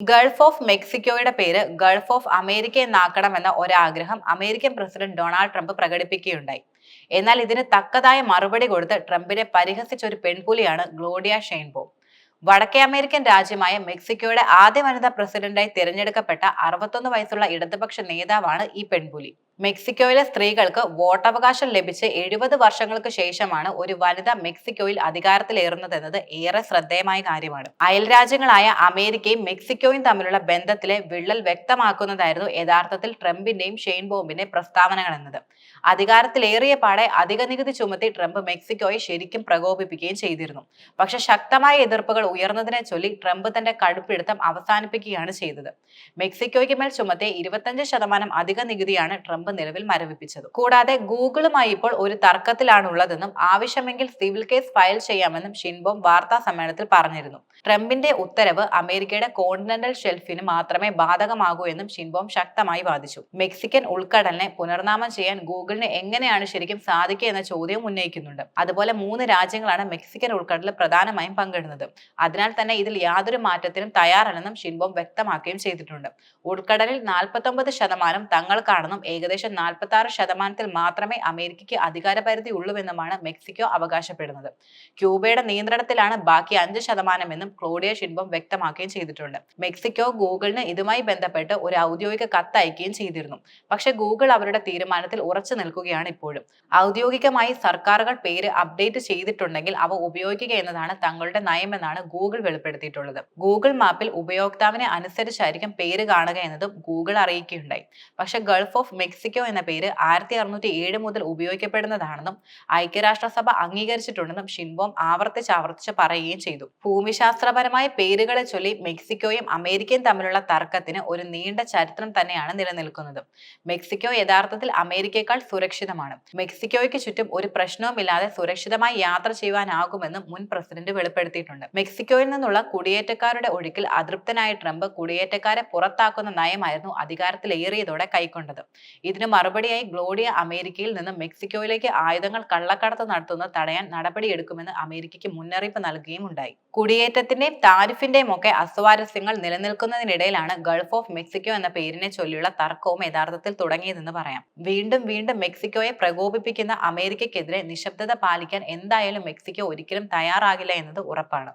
Gulf of മെക്സിക്കോയുടെ പേര് Gulf of America എന്നാക്കണമെന്ന ഒരാഗ്രഹം അമേരിക്കൻ പ്രസിഡന്റ് ഡൊണാൾഡ് ട്രംപ് പ്രകടിപ്പിക്കുകയുണ്ടായി. എന്നാൽ ഇതിന് തക്കതായ മറുപടി കൊടുത്ത് ട്രംപിനെ പരിഹസിച്ച ഒരു പെൺപുലിയാണ് ഗ്ലോഡിയ ഷെയ്ൻബോം. വടക്കേ അമേരിക്കൻ രാജ്യമായ മെക്സിക്കോയുടെ ആദ്യ വനിതാ പ്രസിഡന്റായി തിരഞ്ഞെടുക്കപ്പെട്ട അറുപത്തൊന്ന് വയസ്സുള്ള ഇടതുപക്ഷ നേതാവാണ് ഈ പെൺപുലി. മെക്സിക്കോയിലെ സ്ത്രീകൾക്ക് വോട്ടവകാശം ലഭിച്ച് എഴുപത് വർഷങ്ങൾക്ക് ശേഷമാണ് ഒരു വനിത മെക്സിക്കോയിൽ അധികാരത്തിലേറുന്നതെന്നത് ഏറെ ശ്രദ്ധേയമായ കാര്യമാണ്. അയൽ രാജ്യങ്ങളായ അമേരിക്കയും മെക്സിക്കോയും തമ്മിലുള്ള ബന്ധത്തിലെ വിള്ളൽ വ്യക്തമാക്കുന്നതായിരുന്നു യഥാർത്ഥത്തിൽ ട്രംപിന്റെയും ഷെയ്ൻ ബോംബിന്റെ പ്രസ്താവനകൾ എന്നത്. അധികാരത്തിലേറിയ പാടെ അധിക നികുതി ചുമത്തി ട്രംപ് മെക്സിക്കോയെ ശരിക്കും പ്രകോപിപ്പിക്കുകയും ചെയ്തിരുന്നു. പക്ഷെ ശക്തമായ എതിർപ്പുകൾ ഉയർന്നതിനെ ചൊല്ലി ട്രംപ് തന്റെ കടുപ്പിടുത്തം അവസാനിപ്പിക്കുകയാണ് ചെയ്തത്. മെക്സിക്കോയ്ക്ക് മേൽ ചുമത്തിയ ഇരുപത്തഞ്ച് ശതമാനം അധിക നികുതിയാണ് ട്രംപ് നിലവിൽ മരവിപ്പിച്ചത്. കൂടാതെ ഗൂഗിളുമായി ഇപ്പോൾ ഒരു തർക്കത്തിലാണുള്ളതെന്നും ആവശ്യമെങ്കിൽ സിവിൽ കേസ് ഫയൽ ചെയ്യാമെന്നും ഷിൻബോം വാർത്താ സമ്മേളനത്തിൽ പറഞ്ഞിരുന്നു. ട്രംപിന്റെ ഉത്തരവ് അമേരിക്കയുടെ കോണ്ടിനെന്റൽ ഷെൽഫിന് മാത്രമേ ബാധകമാകൂ എന്നും ഷിൻബോം ശക്തമായി വാദിച്ചു. മെക്സിക്കൻ ഉൾക്കടലിനെ പുനർനാമം ചെയ്യാൻ ഗൂഗിളിന് എങ്ങനെയാണ് ശരിക്കും സാധിക്കുക എന്ന ചോദ്യം ഉന്നയിക്കുന്നുണ്ട്. അതുപോലെ മൂന്ന് രാജ്യങ്ങളാണ് മെക്സിക്കൻ ഉൾക്കടലിൽ പ്രധാനമായും പങ്കിടുന്നത്. അതിനാൽ തന്നെ ഇതിൽ യാതൊരു മാറ്റത്തിനും തയ്യാറല്ലെന്നും ഷിൻബോം വ്യക്തമാക്കുകയും ചെയ്തിട്ടുണ്ട്. ഉൾക്കടലിൽ നാൽപ്പത്തൊമ്പത് ശതമാനം തങ്ങൾക്കാണെന്നും ഏകദേശം നാൽപ്പത്തി ആറ് ശതമാനത്തിൽ മാത്രമേ അമേരിക്കയ്ക്ക് അധികാരപരിധി ഉള്ളൂവെന്നുമാണ് മെക്സിക്കോ അവകാശപ്പെടുന്നത്. ക്യൂബയുടെ നിയന്ത്രണത്തിലാണ് ബാക്കി അഞ്ച് ശതമാനമെന്നും ക്ലോഡിയ ഷിൻബം വ്യക്തമാക്കുകയും ചെയ്തിട്ടുണ്ട്. മെക്സിക്കോ ഗൂഗിളിന് ഇതുമായി ബന്ധപ്പെട്ട് ഒരു ഔദ്യോഗിക കത്ത് അയക്കുകയും ചെയ്തിരുന്നു. പക്ഷേ ഗൂഗിൾ അവരുടെ തീരുമാനത്തിൽ ഉറച്ചു നിൽക്കുകയാണ് ഇപ്പോഴും. ഔദ്യോഗികമായി സർക്കാരുകൾ പേര് അപ്ഡേറ്റ് ചെയ്തിട്ടുണ്ടെങ്കിൽ അവ ഉപയോഗിക്കുക എന്നതാണ് തങ്ങളുടെ നയമെന്നാണ് ഗൂഗിൾ വെളിപ്പെടുത്തിയിട്ടുള്ളത്. ഗൂഗിൾ മാപ്പിൽ ഉപയോക്താവിനെ അനുസരിച്ചായിരിക്കും പേര് കാണുക എന്നതും ഗൂഗിൾ അറിയിക്കുകയുണ്ടായി. പക്ഷേ ഗൾഫ് ഓഫ് മെക്സിക്കോ എന്ന പേര് ആയിരത്തി അറുന്നൂറ്റി ഏഴ് മുതൽ ഉപയോഗിക്കപ്പെടുന്നതാണെന്നും ഐക്യരാഷ്ട്രസഭ അംഗീകരിച്ചിട്ടുണ്ടെന്നും ഷിൻബോം ആവർത്തിച്ച് ആവർത്തിച്ച് പറയുകയും ചെയ്തു. ഭൂമിശാസ്ത്രപരമായ പേരുകളെ ചൊല്ലി മെക്സിക്കോയും അമേരിക്കയും തമ്മിലുള്ള തർക്കത്തിന് ഒരു നീണ്ട ചരിത്രം തന്നെയാണ് നിലനിൽക്കുന്നത്. മെക്സിക്കോ യഥാർത്ഥത്തിൽ അമേരിക്കയെക്കാൾ സുരക്ഷിതമാണ്. മെക്സിക്കോയ്ക്ക് ചുറ്റും ഒരു പ്രശ്നവുമില്ലാതെ സുരക്ഷിതമായി യാത്ര ചെയ്യുവാനാകുമെന്നും മുൻ പ്രസിഡന്റ് വെളിപ്പെടുത്തിയിട്ടുണ്ട്. മെക്സിക്കോയിൽ നിന്നുള്ള കുടിയേറ്റക്കാരുടെ ഒഴുക്കിൽ അതൃപ്തനായ ട്രംപ് കുടിയേറ്റക്കാരെ പുറത്താക്കുന്ന നയമായിരുന്നു അധികാരത്തിലേറിയതോടെ കൈക്കൊണ്ടത്. ഇതിന് മറുപടിയായി ഗ്ലോഡിയ അമേരിക്കയിൽ നിന്ന് മെക്സിക്കോയിലേക്ക് ആയുധങ്ങൾ കള്ളക്കടത്ത് നടത്തുന്ന തടയാൻ നടപടിയെടുക്കുമെന്ന് അമേരിക്കയ്ക്ക് മുന്നറിയിപ്പ് നൽകുകയും ഉണ്ടായി. കുടിയേറ്റത്തിന്റെയും താരിഫിന്റെയും ഒക്കെ അസ്വാരസ്യങ്ങൾ നിലനിൽക്കുന്നതിനിടയിലാണ് ഗൾഫ് ഓഫ് മെക്സിക്കോ എന്ന പേരിനെ ചൊല്ലിയുള്ള തർക്കവും യഥാർത്ഥത്തിൽ തുടങ്ങിയതെന്ന് പറയാം. വീണ്ടും വീണ്ടും മെക്സിക്കോയെ പ്രകോപിപ്പിക്കുന്ന അമേരിക്കയ്ക്കെതിരെ നിശബ്ദത പാലിക്കാൻ എന്തായാലും മെക്സിക്കോ ഒരിക്കലും തയ്യാറാകില്ല എന്നത് ഉറപ്പാണ്.